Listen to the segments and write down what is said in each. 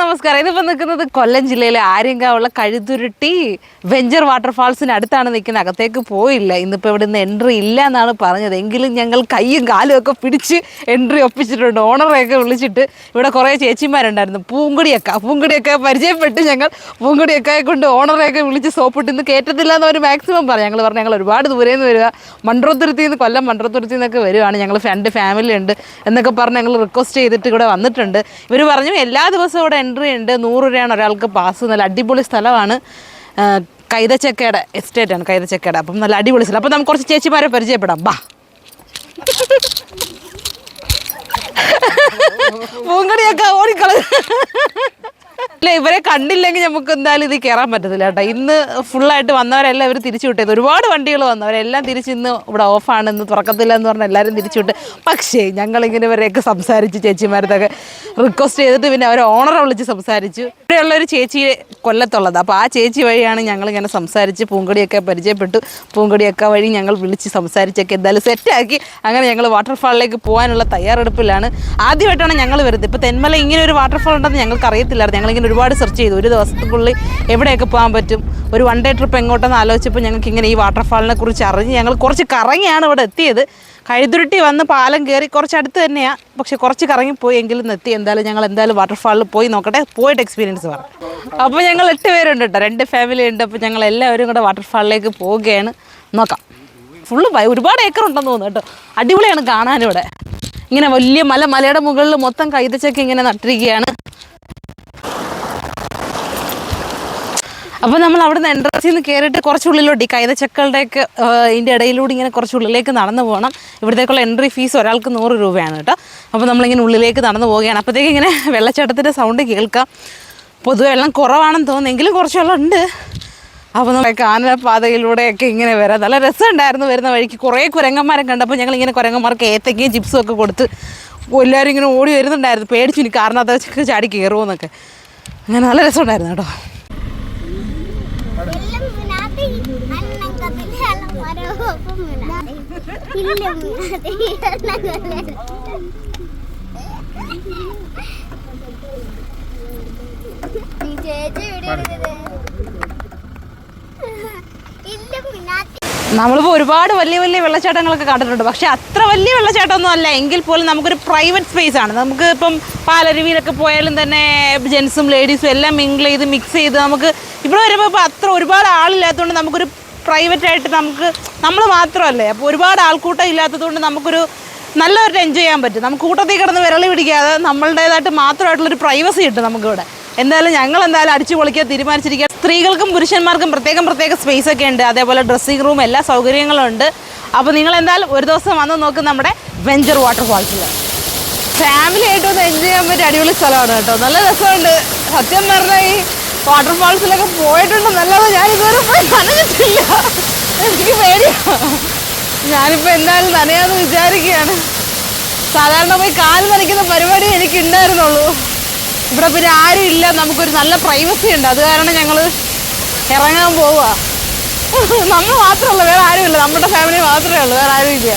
നമസ്കാരം. ഇതിപ്പോൾ നിൽക്കുന്നത് കൊല്ലം ജില്ലയിലെ ആര്യങ്കാവുള്ള കഴുതുരുട്ടി വെഞ്ചർ വാട്ടർഫാൾസിന് അടുത്താണ് നിൽക്കുന്നത്. അകത്തേക്ക് പോയില്ല. ഇന്നിപ്പോൾ ഇവിടെ നിന്ന് എൻട്രി ഇല്ല എന്നാണ് പറഞ്ഞത്. എങ്കിലും ഞങ്ങൾ കൈയും കാലും ഒക്കെ പിടിച്ച് എൻട്രി ഒപ്പിച്ചിട്ടുണ്ട്. ഓണറെയൊക്കെ വിളിച്ചിട്ട് ഇവിടെ കുറേ ചേച്ചിമാരുണ്ടായിരുന്നു. പൂങ്കുടിയൊക്കെ. പൂങ്കുടിയൊക്കെ പരിചയപ്പെട്ട് ഞങ്ങൾ പൂങ്കുടിയൊക്കെ കൊണ്ട് ഓണറെയൊക്കെ വിളിച്ച് സോപ്പിട്ട് ഇന്ന് കയറ്റത്തില്ല എന്ന് അവർ മാക്സിമം പറഞ്ഞു ഞങ്ങൾ പറഞ്ഞു ഞങ്ങൾ ഒരുപാട് ദൂരെ നിന്ന് വരിക. മൺട്രോത്തുരുത്തി നിന്ന് കൊല്ലം മൺട്രോത്തുരുത്തി നിന്നൊക്കെ വരുവാണ്. ഞങ്ങൾ ഫ്രണ്ട് ഫാമിലി ഉണ്ട് എന്നൊക്കെ പറഞ്ഞ് ഞങ്ങൾ റിക്വസ്റ്റ് ചെയ്തിട്ട് ഇവിടെ വന്നിട്ടുണ്ട്. ഇവർ പറഞ്ഞു എല്ലാ ദിവസവും ഇവിടെ എൻട്രി ഉണ്ട്. നൂറ് രൂപയാണ് ഒരാൾക്ക് പാസ് നല്ല അടിപൊളി സ്ഥലമാണ്. കൈതച്ചക്കേടെ കൈതച്ചക്കയുടെ എസ്റ്റേറ്റ് ആണ് കൈതച്ചക്കയുടെ. അപ്പം നല്ല അടിപൊളി സ്ഥലം. അപ്പം നമുക്ക് കുറച്ച് ചേച്ചിമാരെ പരിചയപ്പെടാം. ബാ. പൂങ്കടിയൊക്കെ ഓടിക്കള അല്ല ഇവരെ കണ്ടില്ലെങ്കിൽ നമുക്ക് എന്തായാലും ഇത് കയറാൻ പറ്റത്തില്ല കേട്ടോ. ഇന്ന് ഫുള്ളായിട്ട് വന്നവരെല്ലാം ഇവർ തിരിച്ചു വിട്ടത് ഒരുപാട് വണ്ടികൾ വന്നവരെല്ലാം തിരിച്ച് ഇന്ന് ഇവിടെ ഓഫാണ്. ഇന്ന് തുറക്കത്തില്ല എന്ന് പറഞ്ഞാൽ എല്ലാവരും തിരിച്ചു വിട്ട്. പക്ഷേ ഞങ്ങളിങ്ങനെ ഇവരെയൊക്കെ സംസാരിച്ച് ചേച്ചിമാരത്തൊക്കെ റിക്വസ്റ്റ് ചെയ്തിട്ട് പിന്നെ അവരെ ഓണറെ വിളിച്ച് സംസാരിച്ചു. ഇവിടെയുള്ള ഒരു ചേച്ചി കൊല്ലത്തുള്ളത്. അപ്പോൾ ആ ചേച്ചി വഴിയാണ് ഞങ്ങളിങ്ങനെ സംസാരിച്ച് പൂങ്കടിയൊക്കെ പരിചയപ്പെട്ടു. പൂങ്കടിയൊക്കെ വഴി ഞങ്ങൾ വിളിച്ച് സംസാരിച്ചൊക്കെ എന്തായാലും സെറ്റാക്കി. അങ്ങനെ ഞങ്ങൾ വാട്ടർഫാളിലേക്ക് പോകാനുള്ള തയ്യാറെടുപ്പിലാണ്. ആദ്യമായിട്ടാണ് ഞങ്ങൾ വരുന്നത്. ഇപ്പോൾ തെന്മല ഇങ്ങനെ ഒരു വാട്ടർഫാൾ ഉണ്ടെന്ന് ഞങ്ങൾക്ക് അറിയത്തില്ലായിരുന്നു ഞങ്ങളിങ്ങനെ ഒരുപാട് സെർച്ച് ചെയ്തു. ഒരു ദിവസത്തിനുള്ളിൽ എവിടെയൊക്കെ പോകാൻ പറ്റും? ഒരു വൺ ഡേ ട്രിപ്പ് എങ്ങോട്ടെന്ന് ആലോചിച്ചപ്പോൾ ഞങ്ങൾക്ക് ഇങ്ങനെ ഈ വാട്ടർഫാളിനെ കുറിച്ച് അറിഞ്ഞ് ഞങ്ങൾ കുറച്ച് കറങ്ങിയാണ് ഇവിടെ എത്തിയത്. കഴുതുരുട്ടി വന്ന് പാലം കയറി കുറച്ച് അടുത്ത് തന്നെയാണ് പക്ഷെ കുറച്ച് കറങ്ങിപ്പോയി എങ്കിലും എത്തി. എന്തായാലും ഞങ്ങൾ എന്തായാലും വാട്ടർഫാളിൽ പോയി നോക്കട്ടെ. പോയിട്ട് എക്സ്പീരിയൻസ് പറഞ്ഞു അപ്പോൾ ഞങ്ങൾ എട്ട് പേരുണ്ട് കേട്ടോ. രണ്ട് ഫാമിലി ഉണ്ട്. അപ്പോൾ ഞങ്ങൾ എല്ലാവരും കൂടെ വാട്ടർഫാളിലേക്ക് പോവുകയാണ്. നോക്കാം. ഫുള്ള് ഒരുപാട് ഏക്കർ ഉണ്ടെന്ന് തോന്നുന്നു കേട്ടോ. അടിപൊളിയാണ് കാണാനിവിടെ ഇങ്ങനെ വലിയ മല മലയുടെ മുകളിൽ മൊത്തം കൈതച്ചൊക്കെ ഇങ്ങനെ നട്ടിരിക്കുകയാണ്. അപ്പോൾ നമ്മൾ അവിടെ നിന്ന് എൻട്രൻസിൽ നിന്ന് കയറിയിട്ട് കുറച്ചുള്ളിലോട്ട് ഈ കൈതച്ചക്കളുടെയൊക്കെ ഇതിന്റെ ഇടയിലൂടെ ഇങ്ങനെ കുറച്ചുള്ളിലേക്ക് നടന്നു പോകണം. ഇവിടത്തേക്കുള്ള എൻട്രി ഫീസ് ഒരാൾക്ക് നൂറ് രൂപയാണ് കേട്ടോ. അപ്പോൾ നമ്മളിങ്ങനെ ഉള്ളിലേക്ക് നടന്നു പോവുകയാണ്. അപ്പോഴത്തേക്ക് ഇങ്ങനെ വെള്ളച്ചാട്ടത്തിന്റെ സൗണ്ട് കേൾക്കാം. പൊതുവെ വെള്ളം കുറവാണെന്ന് തോന്നുന്നു. എങ്കിലും കുറച്ച് വെള്ളം ഉണ്ട്. അപ്പോൾ നമ്മൾ കാനനപാതയിലൂടെയൊക്കെ ഇങ്ങനെ വരാം. നല്ല രസമുണ്ടായിരുന്നു വരുന്ന വഴിക്ക്. കുറേ കുരങ്ങന്മാരെ കണ്ടപ്പോൾ ഞങ്ങൾ ഇങ്ങനെ കുരങ്ങന്മാർക്ക് ഏത്തക്കയും ചിപ്സും ഒക്കെ കൊടുത്ത് എല്ലാവരും ഇങ്ങനെ ഓടി വരുന്നുണ്ടായിരുന്നു. പേടിച്ചു എനിക്ക് കാരണം അതൊക്കെ ചാടി കയറുമെന്നൊക്കെ അങ്ങനെ നല്ല രസമുണ്ടായിരുന്നു കേട്ടോ. നമ്മളിപ്പോൾ ഒരുപാട് വലിയ വലിയ വെള്ളച്ചാട്ടങ്ങളൊക്കെ കണ്ടിട്ടുണ്ട്. പക്ഷേ അത്ര വലിയ വെള്ളച്ചാട്ടമൊന്നും അല്ല. എങ്കിൽ പോലും നമുക്കൊരു പ്രൈവറ്റ് സ്പേസ് ആണ്. നമുക്ക് ഇപ്പം പാലരുവിയിലൊക്കെ പോയാലും തന്നെ ജെൻസും ലേഡീസും എല്ലാം മിങ്കിൾ ചെയ്ത് മിക്സ് ചെയ്ത് നമുക്ക് ഇവിടെ വരുമ്പോൾ ഇപ്പോൾ അത്ര ഒരുപാട് ആളില്ലാത്തതുകൊണ്ട് നമുക്കൊരു പ്രൈവറ്റ് ആയിട്ട് നമുക്ക് നമ്മൾ മാത്രമല്ലേ? അപ്പോൾ ഒരുപാട് ആൾക്കൂട്ടം ഇല്ലാത്തതുകൊണ്ട് നമുക്കൊരു നല്ലൊരു എൻജോയ് ചെയ്യാൻ പറ്റും. നമുക്ക് കൂട്ടത്തിൽ കിടന്ന് വിരളി പിടിക്കാതെ നമ്മളുടേതായിട്ട് മാത്രമായിട്ടുള്ളൊരു പ്രൈവസി കിട്ടും നമുക്കിവിടെ. എന്തായാലും ഞങ്ങൾ എന്തായാലും അടിച്ചു പൊളിക്കാൻ തീരുമാനിച്ചിരിക്കുക സ്ത്രീകൾക്കും പുരുഷന്മാർക്കും പ്രത്യേകം പ്രത്യേക സ്പേസ് ഒക്കെ ഉണ്ട്. അതേപോലെ ഡ്രസ്സിംഗ് റൂം എല്ലാ സൗകര്യങ്ങളും ഉണ്ട്. അപ്പോൾ നിങ്ങൾ എന്തായാലും ഒരു ദിവസം വന്ന് നോക്കും നമ്മുടെ വെഞ്ചർ വാട്ടർഫാൾസിൽ ഫാമിലി ആയിട്ട് ഒന്ന് എൻജോയ് ചെയ്യാൻ പറ്റിയ അടിപൊളി സ്ഥലമാണ് കേട്ടോ. നല്ല രസമുണ്ട്. സത്യം പറഞ്ഞാൽ ഈ വാട്ടർഫാൾസിലൊക്കെ പോയിട്ടുണ്ടെന്നല്ലാതെ ഞാൻ ഇതുവരെ പോയി എനിക്ക് പേടിയാണ് ഞാനിപ്പോൾ എന്തായാലും നനയാന്ന് വിചാരിക്കുകയാണ്. സാധാരണ പോയി കാൽ നനയ്ക്കുന്ന പരിപാടി എനിക്ക് ഉണ്ടായിരുന്നുള്ളൂ ഇവിടെ പിന്നെ ആരും ഇല്ല. നമുക്കൊരു നല്ല പ്രൈവസി ഉണ്ട്. അത് കാരണം ഞങ്ങൾ ഇറങ്ങാൻ പോവുക നമ്മൾ മാത്രമല്ല വേറെ ആരുമില്ല നമ്മുടെ ഫാമിലി മാത്രമേ ഉള്ളൂ. വേറെ ആരും ഇല്ല.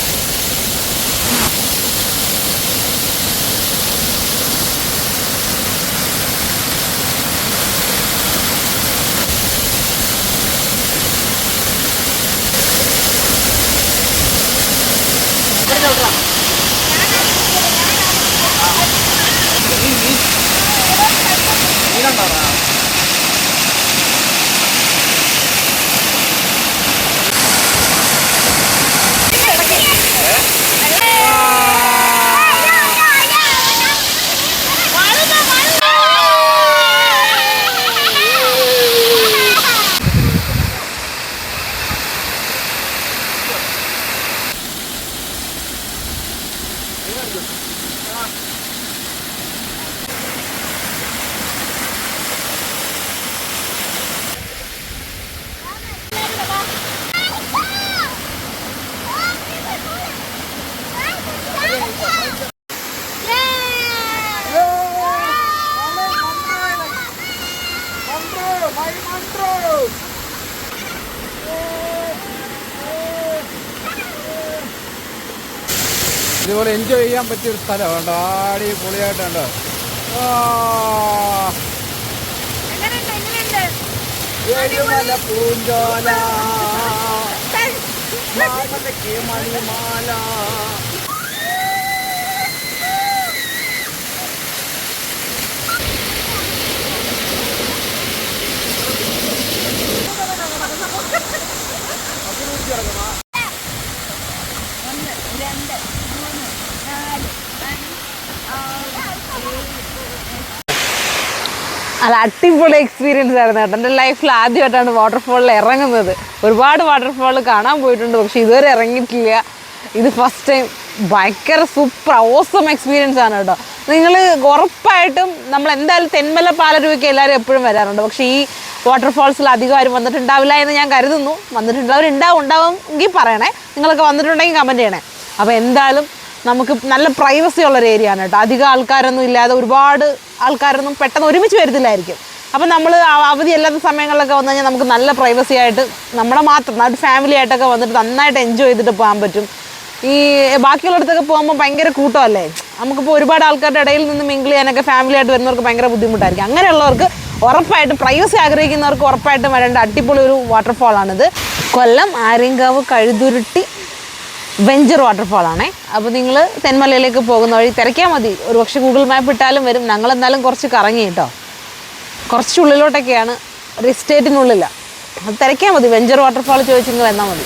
Montreux! ഇതുപോലെ എൻജോയ് ചെയ്യാൻ പറ്റിയ ഒരു സ്ഥലം ഉണ്ട് ആടി പൊളിയായിട്ടുണ്ട് പൂഞ്ചോല. മണിമാല അത് അടിപൊളി എക്സ്പീരിയൻസ് ആയിരുന്നു കേട്ടോ. എന്റെ ലൈഫിൽ ആദ്യമായിട്ടാണ് വാട്ടർഫോളിൽ ഇറങ്ങുന്നത്. ഒരുപാട് വാട്ടർഫോൾ കാണാൻ പോയിട്ടുണ്ട് പക്ഷെ ഇതുവരെ ഇറങ്ങിയിട്ടില്ല. ഇത് ഫസ്റ്റ് ടൈം ഭയങ്കര സൂപ്പർ ഓസം എക്സ്പീരിയൻസ് ആണ് കേട്ടോ. നിങ്ങൾ ഉറപ്പായിട്ടും നമ്മൾ എന്തായാലും തെന്മല പാലരുവയ്ക്ക് എല്ലാവരും എപ്പോഴും വരാറുണ്ട്. പക്ഷേ ഈ വാട്ടർഫോൾസിൽ അധികം ആരും വന്നിട്ടുണ്ടാവില്ല എന്ന് ഞാൻ കരുതുന്നു. വന്നിട്ടുണ്ടാവും ഉണ്ടാവും എങ്കിൽ പറയണേ. നിങ്ങളൊക്കെ വന്നിട്ടുണ്ടെങ്കിൽ കമന്റ് ചെയ്യണേ. അപ്പോൾ എന്തായാലും നമുക്ക് നല്ല പ്രൈവസി ഉള്ള ഒരു ഏരിയ ആണ് കേട്ടോ. അധികം ആൾക്കാരൊന്നും ഇല്ലാതെ ഒരുപാട് ആൾക്കാരൊന്നും പെട്ടെന്ന് ഒരുമിച്ച് വരത്തില്ലായിരിക്കും. അപ്പം നമ്മൾ അവധി അല്ലാത്ത സമയങ്ങളിലൊക്കെ വന്നു കഴിഞ്ഞാൽ നമുക്ക് നല്ല പ്രൈവസി ആയിട്ട് നമ്മുടെ മാത്രം ഒരു ഫാമിലി ആയിട്ടൊക്കെ വന്നിട്ട് നന്നായിട്ട് എൻജോയ് ചെയ്തിട്ട് പോകാൻ പറ്റും. ഈ ബാക്കിയുള്ളിടത്തൊക്കെ പോകുമ്പോൾ ഭയങ്കര കൂട്ടമല്ലേ? നമുക്കിപ്പോൾ ഒരുപാട് ആൾക്കാരുടെ ഇടയിൽ നിന്ന് മിങ്കിൾ ചെയ്യാനൊക്കെ ഫാമിലി ആയിട്ട് വരുന്നവർക്ക് ഭയങ്കര ബുദ്ധിമുട്ടായിരിക്കും. അങ്ങനെയുള്ളവർക്ക് ഉറപ്പായിട്ടും പ്രൈവസി ആഗ്രഹിക്കുന്നവർക്ക് ഉറപ്പായിട്ടും വരേണ്ട അടിപൊളി ഒരു വാട്ടർഫാളാണിത് കൊല്ലം ആര്യങ്കാവ് കഴുതുരുട്ടി വെഞ്ചർ വാട്ടർഫാൾ ആണേ. അപ്പോൾ നിങ്ങൾ തെന്മലയിലേക്ക് പോകുന്ന വഴി തിരക്കിയാൽ മതി. ഒരു പക്ഷേ ഗൂഗിൾ മാപ്പ് ഇട്ടാലും വരും. ഞങ്ങൾ എന്തായാലും കുറച്ച് കറങ്ങി കേട്ടോ. കുറച്ചുള്ളിലോട്ടൊക്കെയാണ് ഒരു എസ്റ്റേറ്റിനുള്ളിലാണ് അത് തിരക്കിയാൽ മതി. വെഞ്ചർ വാട്ടർഫാൾ ചോദിച്ചെങ്കിൽ വന്നാൽ മതി.